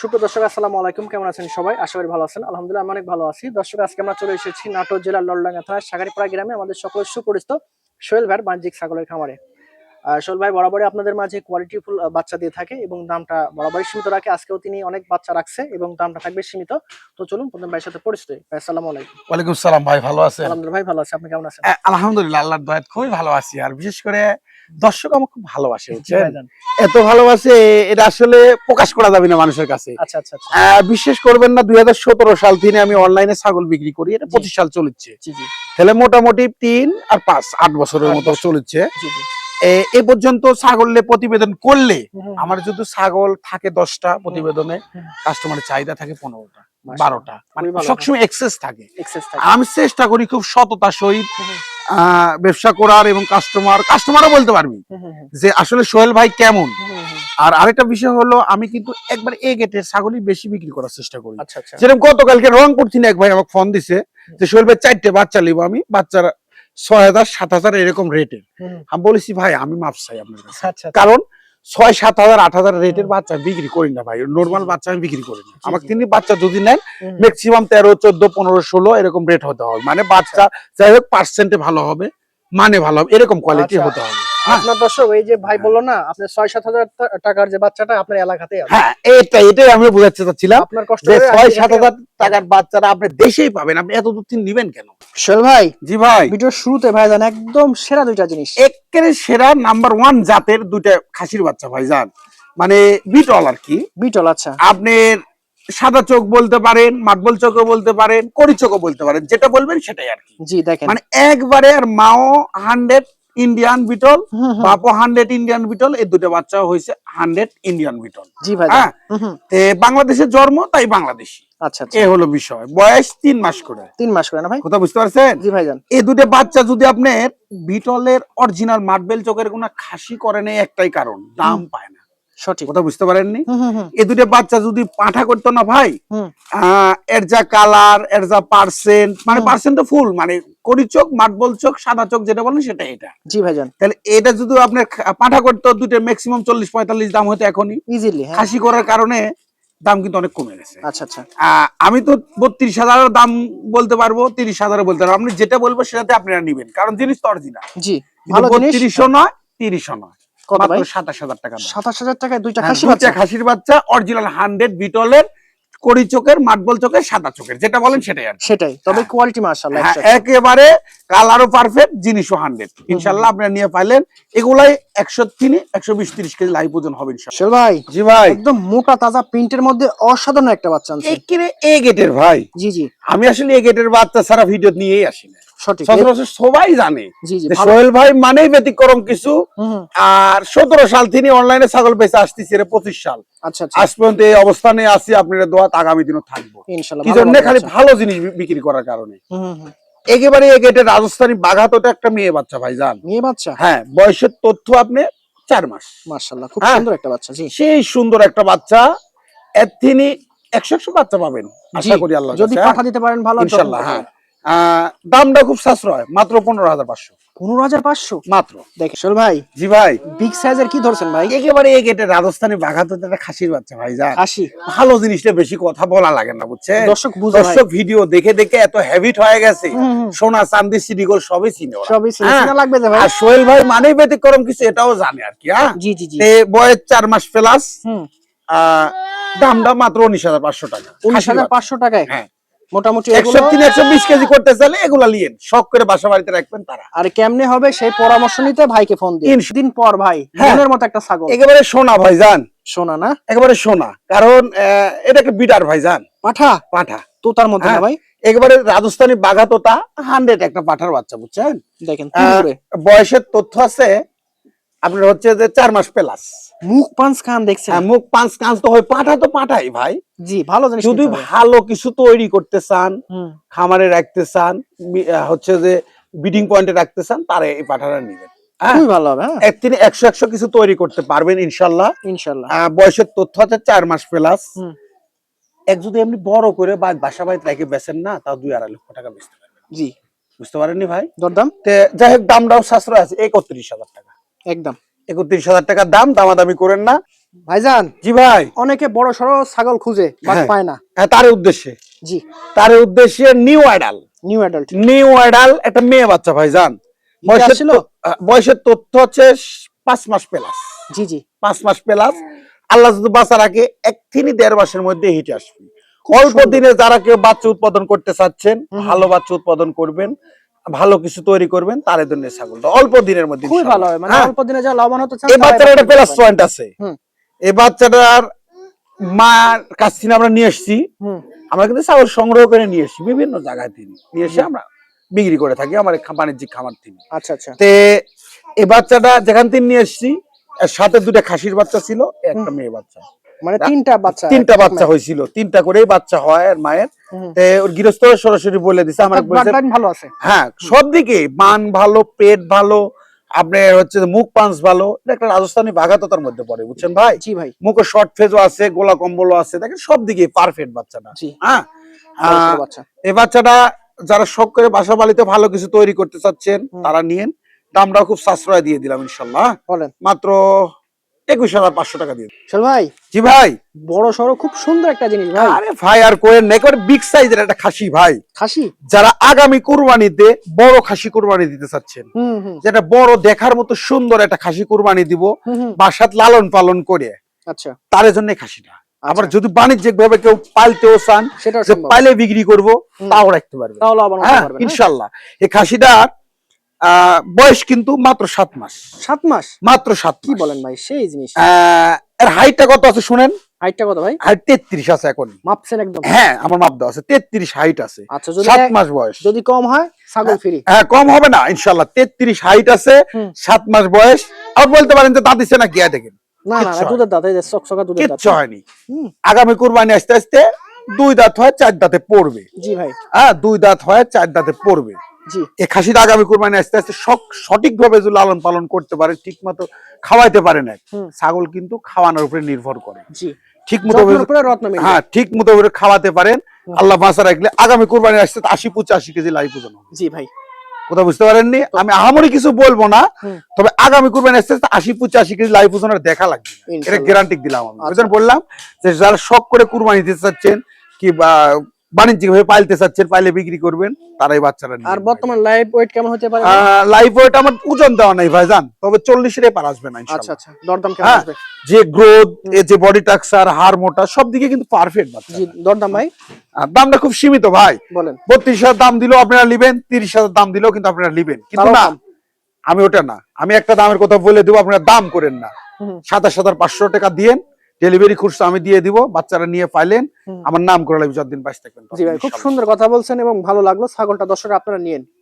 সুপ্রিয় দর্শক, আসসালামু আলাইকুম। কেমন আছেন সবাই? আশা করি ভালো আছেন। আলহামদুলিল্লাহ, আমি অনেক ভালো আছি। দর্শক, আজকে আমরা চলে এসেছি নাটোর জেলার লড়ডাঙ্গা থানার সাগারিপাড়া গ্রামে আমাদের সকল সুপরিচিত সোহেল ভাইয়ের বাণিজ্যিক ছাগলের খামারে। সোহেল ভাই বরাবরই আপনাদের মাঝে কোয়ালিটিফুল বাচ্চা দিয়ে থাকে এবং দামটা বরাবরই সীমিত রাখে। আজকেও তিনি অনেক বাচ্চা রাখছে এবং দামটা থাকবে সীমিত। তো চলুন প্রথম ভাইয়ের সাথে পরিচিত ভাই আসসালামু আলাইকুম। ওয়ালাইকুম সালাম ভাই ভালো আছেন? আলহামদুলিল্লাহ ভাই ভালো আছে। আপনি কেমন আছেন? আলহামদুলিল্লাহ আল্লাহর দয়াত খুবই ভালো আছি। আর বিশেষ করে দর্শক আমাকে খুব ভালোবাসে এত ভালোবাসে এটা আসলে প্রকাশ করা যাবে না মানুষের কাছে। আচ্ছা আচ্ছা আচ্ছা। বিশ্বাস করবেন না দুই হাজার সতেরো সাল থেকে আমি অনলাইনে ছাগল বিক্রি করি। এটা পঁচিশ সাল চলেছে। জি জি। তাহলে মোটামুটি তিন আর পাঁচ আট বছরের মতো চলেছে। জি জি। এ- পর্যন্ত ছাগলে প্রতিবেদন করলে আমার যদি ছাগল থাকে দশটা প্রতিবেদনে কাস্টমারের চাহিদা থাকে পনেরোটা বারোটা। মানে সবসময় এক্সেস থাকে। আমি চেষ্টা করি খুব সততার সহিত ব্যবসা করার এবং কাস্টমার কাস্টমারও বলতে পারবি যে আসলে সোহেল ভাই কেমন। আর আরেকটা বিষয় হলো আমি কিন্তু একবার এ গেটের ছাগলই বেশি বিক্রি করার চেষ্টা করি। আচ্ছা আচ্ছা। যেরকম গতকালকে রংপুর থেকে এক ভাই আমাকে ফোন দিছে যে সোহেল ভাই চারটে বাচ্চা নিবো আমি। বাচ্চার ছয় হাজার সাত হাজার এরকম রেটের। আমি বলেছি ভাই আমি মাপ চাই আপনার কাছে। আচ্ছা আচ্ছা। কারণ ছয় সাত হাজার আট হাজার রেটের। বাচ্চা বিক্রি করি না ভাই। নর্মাল বাচ্চা আমি বিক্রি করি না। আমাকে তিনি বাচ্চা যদি নেন ম্যাক্সিমাম তেরো চোদ্দ পনেরো ষোলো এরকম রেট হতে হবে। মানে বাচ্চা যাই হোক পার্সেন্টে ভালো হবে মানে ভালো হবে এরকম কোয়ালিটি আচ্ছা। হতে হবে। আপনার দর্শক এই যে ভাই বলল না আপনার ছয় সাত হাজার টাকার যে বাচ্চাটা আপনার এলাকাতে হ্যাঁ এইটাই এটাই আমি বোঝাতে চাচ্ছিলাম আপনার কষ্ট ছয় সাত হাজার টাকার বাচ্চারা আপনি দেশেই পাবেন আপনি এত দূর থেকে নিবেন কেন? সোহেল ভাই জি ভাই। ভিডিওর শুরুতে ভাই জান একদম সেরা দুইটা জিনিস। একেবারে সেরা নাম্বার ওয়ান জাতের দুইটা খাসির বাচ্চা ভাই যান মানে বিটল আর কি। বিটল আচ্ছা। আপনার সাদা চোখ বলতে পারেন মাটবল চোখও বলতে পারেন কড়ি চোখও বলতে পারেন যেটা বলবেন সেটাই আর কি। জি দেখেন। মানে একবারে আর মাও hundred Indian beetle hmm. Hundred Indian beetle এই দুটো বাচ্চা হয়েছে হান্ড্রেড ইন্ডিয়ান বিটল জি ভাই। হ্যাঁ? জন্ম তাই বাংলাদেশি। আচ্ছা আচ্ছা। এ হলো বিষয়। বয়স তিন মাস করে। তিন মাস করে না ভাই? কথা বুঝতে পারছেন? জি ভাই জান। এই দুটো বাচ্চা যদি আপনি বিটলের অরিজিনাল মার্বেল চোখের কোনো খাসি করেন একটাই কারণ দাম পায় না। সঠিক। কথা বুঝতে পারেননি? এই দুটো বাচ্চা যদি পাঠা করতো না ভাই এর যা কালারের যা পার্সেন্ট মানে পার্সেন্ট তো ফুল মানে কড়ি চোখ মার্বল চোখ সাদা চোখ যেটা বলেন সেটা এটা। জি ভাই জান তাহলে এটা যদি আপনার পাঠা করতো দুটো ম্যাক্সিমাম চল্লিশ পঁয়তাল্লিশ দাম হতো এখনই। ইজিলি হ্যাঁ। খাসি করার কারণে দাম কিন্তু অনেক কমে গেছে। আচ্ছা আচ্ছা। আহ, আমি তো বত্রিশ হাজারের দাম বলতে পারব তিরিশ হাজারও বলতে পারব। আপনি যেটা বলব সেটাতে আপনারা নিবেন কারণ জিনিস তো অরিজিনাল জি বত্রিশশো নয় তিরিশও নয়। কত ভাই? টাকা টাকায় দুইটা হ্যাঁ, খাসি বাচ্চা? খাসির বাচ্চা অরিজিনাল হান্ড্রেড বিটলের কড়ি চোখের মাটবল চোখের সাদা চোখের যেটা বলেন সেটাই আর সেটাই তবে হ্যাঁ। কোয়ালিটি মার্শাল্লাহ হ্যাঁ, একেবারে কালারও পারফেক্ট জিনিসও আপনারা নিয়ে পাইলেন এগুলাই একশো তিনি একশো বিশ তিরিশ কেজি লাইভ ওজন হবে ইনশাল্লাহ সোহেল ভাই জি ভাই। একদম মোটা তাজা প্রিন্টের মধ্যে অসাধারণ একটা বাচ্চা আনছে। একেবারে এ গেটের ভাই। জি জি। আমি আসলে এ গেটের বাচ্চা সারা ভিডিও নিয়েই আসি না। সচরাচর সবাই জানে সোহেল ভাই মানেই ব্যতিক্রম কিছু। আর সতেরো সাল তিনি অনলাইনে ছাগল বেচে আসতেছি পঁচিশ সাল। আচ্ছা আচ্ছা। আজ পর্যন্ত এই অবস্থানে আছি আপনারা দোয়া আগামী দিনও থাকব। কি জন্য খালি ভালো জিনিস বিক্রি করার কারণে। একেবারে রাজস্থানী বাঘাত একটা মেয়ে বাচ্চা ভাই জান মেয়ে বাচ্চা? হ্যাঁ বয়সের তথ্য আপনি চার মাস। মার্শাল্লাহ খুব হ্যাঁ। সুন্দর একটা বাচ্চা জি। সেই সুন্দর একটা বাচ্চা তিনি একশো একশো বাচ্চা পাবেন আশা করি আল্লাহ যদি পাঠা দিতে পারেন ভালো ইনশাল্লাহ হ্যাঁ। দামটা খুব সাশ্রয় মাত্র পনেরো হাজার পাঁচশো। পনেরো হাজার পাঁচশো? মাত্র। দেখে সোহেল ভাই জি ভাই। বিগ সাইজের কি ধরছেন ভাই? একেবারে এই গেটে রাজস্থানী বাঘাত একটা খাসির বাচ্চা ভাই জান খাসি। ভালো জিনিসটা বেশি কথা বলা লাগে না বুঝছেন? দর্শক বুঝে দর্শক ভিডিও দেখে দেখে এত হ্যাবিট হয়ে গেছে। সোনা চান্দি সিডিগোল সবই চিনে সবই চিনে- হ্যাঁ। লাগবে যে ভাই? আর সোহেল ভাই মানেই ব্যতিক্রম কিছু এটাও জানে আর কি হ্যাঁ? জি জি জি। বয়স চার মাস প্লাস দামটা মাত্র উনিশ হাজার পাঁচশো টাকা। উনিশ হাজার পাঁচশো টাকায়? হ্যাঁ। মোটামুটি একশো তিন একশো বিশ কেজি করতে চাইলে এগুলা লিয়েন শখ করে বাসা বাড়িতে রাখবেন তারা। আর কেমনে হবে সেই পরামর্শ নিতে ভাইকে ফোন দিন দিন পর ভাই হ্যাঁ। মনের মতো একটা ছাগল। একেবারে সোনা ভাইজান শোনা না? একেবারে সোনা। কারণ এটা একটা বিটার ভাইজান পাঠা? পাঠা। তোতার মতো না হ্যাঁ। ভাই? একেবারে রাজস্থানী বাঘা তোতা হান্ড্রেড একটা পাঠার বাচ্চা বুঝছেন? দেখেন বয়সের তথ্য আছে আপনার হচ্ছে যে চার মাস প্লাস মুখ পাঁচ কান দেখছেন? হ্যাঁ, মুখ পাঁচ কাঁচ তো হয় পাঠা তো পাঠাই ভাই। জি ভালো জিনিস যদি ভালো কিছু তৈরি করতে চান খামারে রাখতে চান হচ্ছে যে বিডিং পয়েন্টে রাখতে চান তারা এই পাঠাটা নিবেন। হ্যাঁ? খুবই ভালো হবে হ্যাঁ। তিনি একশো একশো কিছু তৈরি করতে পারবেন ইনশাল্লাহ। ইনশাল্লাহ। বয়সের তথ্য আছে চার মাস প্লাস এক যদি এমনি বড় করে বা বাসা বাড়িতে রেখে বেচেন না তাও দুই আড়াই লক্ষ টাকা বেচতে পারবেন। জি। বুঝতে পারেননি ভাই? দরদাম? যাই হোক দামটাও সাশ্রয় আছে একত্রিশ হাজার টাকা। একদম। একত্রিশ হাজার টাকা দাম দামাদামি করেন না। ভাইজান জি ভাই। অনেকে বড় সড়ো ছাগল খুঁজে হ্যাঁ। পায় না। হ্যাঁ তার উদ্দেশ্যে। জি। তার উদ্দেশ্যে new idol new adult new idol একটা মেয়ে বাচ্চা ভাইজান। বয়সের ছিল বয়সের তথ্য হচ্ছে পাঁচ মাস প্লাস জি জি। পাঁচ মাস প্লাস আল্লাহ যদি বাঁচা রাখে এক থেকে দেড় মাসের মধ্যে হিটে আসবে। অল্প দিনে যারা কেউ বাচ্চা উৎপাদন করতে চাচ্ছেন ভালো বাচ্চা উৎপাদন করবেন। ভালো কিছু তৈরি করবেন তার জন্য ছাগলটা। অল্প দিনের মধ্যে খুবই ভালো হয় মানে হ্যাঁ। অল্প দিনে যা লাভবান হতে চান এই এটা একটা প্লাস পয়েন্ট আছে। হুম। এই বাচ্চাটার মার কাছ থেকে আমরা নিয়ে এসেছি। হুম। আমরা কিন্তু ছাগল সংগ্রহ করে নিয়ে এসেছি বিভিন্ন জায়গায় থেকে নিয়ে এসে আমরা বিক্রি করে থাকি আমার বাণিজ্যিক খামার থেকে আচ্ছা আচ্ছা। তে এই বাচ্চাটা যেখান থেকে নিয়ে এসেছি সাথে দুটা খাসির বাচ্চা ছিল একটা মেয়ে বাচ্চা। মানে তিনটা বাচ্চা তিনটা বাচ্চা হয়েছিল তিনটা করেই বাচ্চা হয় আর মায়ের। ওর গৃহস্থ সরাসরি বলে দিছে আমার ভালো আছে। হ্যাঁ সব দিকে মান ভালো পেট ভালো আপনার হচ্ছে মুখ পাঁচ ভালো এটা একটা রাজস্থানী বাঘাততার মধ্যে পড়ে বুঝছেন ভাই? জি ভাই। মুখে শর্ট ফেজও আছে গোলা কম্বলও আছে দেখেন সব দিকে পারফেক্ট বাচ্চাটা। হ্যাঁ? এই বাচ্চাটা যারা শখ করে বাসা বাড়িতে ভালো কিছু তৈরি করতে চাচ্ছেন। তারা নিয়েন। দামটাও খুব সাশ্রয় দিয়ে দিলাম ইনশাল্লাহ। বলেন। মাত্র একুশ হাজার পাঁচশো টাকা দিয়ে। চল ভাই জি ভাই। বড় সড়ো খুব সুন্দর একটা জিনিস ভাই। আরে ভাই আর একেবারে বিগ সাইজের একটা খাসি ভাই। খাসি? যারা আগামী কুরবানিতে বড় খাসি কুরবানি দিতে চাচ্ছেন যেটা বড় দেখার মতো সুন্দর একটা খাসি কুরবানি দিব বাসাত লালন পালন করে আচ্ছা। তার জন্য খাসিটা। আবার আচ্ছা। যদি বাণিজ্যিক ভাবে কেউ পালতেও চান পাইলে বিক্রি করব। তাও রাখতে পারবে হ্যাঁ? ইনশাল্লাহ। এই খাসিটার আহ, বয়স কিন্তু মাত্র সাত মাস। সাত মাস? মাত্র সাত কি বলেন ভাই সেই জিনিস। এর হাইটটা কত আছে শুনেন? হাইটটা কত ভাই? হাইট তেত্রিশ আছে এখন। মাপছেন একদম। হ্যাঁ আমার মাপ দেওয়া আছে। তেত্রিশ হাইট আছে। আচ্ছা সাত মাস বয়স। যদি কম হয় ছাগল ফ্রি। হ্যাঁ কম হবে না ইনশাল্লাহ তেত্রিশ হাইট আছে সাত মাস বয়স। আর বলতে পারেন যে দাঁত দিচ্ছে না গিয়া দেখেন। না না দুধের দাঁত চকচকা দুধের দাঁত। হয়নি। আগামী কুরবানি আস্তে আস্তে দুই দাঁত হয় চার দাঁতে পড়বে। জি ভাই। হ্যাঁ দুই দাঁত হয় চার দাঁতে পড়বে। খাসিটা আগামী কুরবানি আস্তে আস্তে সঠিক ভাবে যদি লালন পালন করতে পারে ঠিক মতো খাওয়াইতে পারে না ছাগল কিন্তু খাওয়ানোর উপরে নির্ভর করে। ঠিক মতো। হ্যাঁ ঠিক মতো খাওয়াতে পারেন। আল্লাহ বাঁচা রাখলে আগামী কুরবানি আসতে আশি পঁচাশি কেজি ওজন জি ভাই। কথা বুঝতে পারেননি? আমি আহামরি কিছু বলব না তবে আগামী কুরবানি আসতে আস্তে আশি পঁচাশি কেজি লাইভ ওজনের দেখা লাগবে এটা গ্যারান্টি দিলাম আমি। আচ্ছা। বললাম যে যারা শখ করে কুরবানি দিতে চাচ্ছেন কি বা চাচ্ছেন পাইলে বিক্রি করবেন তারাই বাচ্চারা আর বর্তমান লাইভ ওয়েট কেমন হতে পারে? লাইভ ওয়েট আমার ওজন দেওয়া নাই ভাইজান তবে পার আসবে না আচ্ছা আচ্ছা দরদাম কেমন হ্যাঁ। আসবে? যে গ্রোথ এ যে বডি টাক্সার হাড় মোটা সব দিকে কিন্তু পারফেক্ট বাচ্চা জি দরদাম ভাই। আর দামটা খুব সীমিত ভাই। বলেন। বত্রিশ হাজার দাম দিলেও আপনারা নিবেন তিরিশ হাজার দাম দিলেও কিন্তু আপনারা নিবেন। কিন্তু না আমি ওটা না আমি একটা দামের কথা বলে দেবো আপনারা দাম করেন না। হুম, সাতাশ হাজার পাঁচশো টাকা দিয়েন ডেলিভারি খুচরা আমি দিয়ে দিব বাচ্চারা নিয়ে পাইলেন। আমার নাম করে লাগবে যতদিন বাইশ থাকবেন জি ভাই খুব সুন্দর কথা বলছেন এবং ভালো লাগল। ছাগলটা দর্শক আপনারা নিয়েন।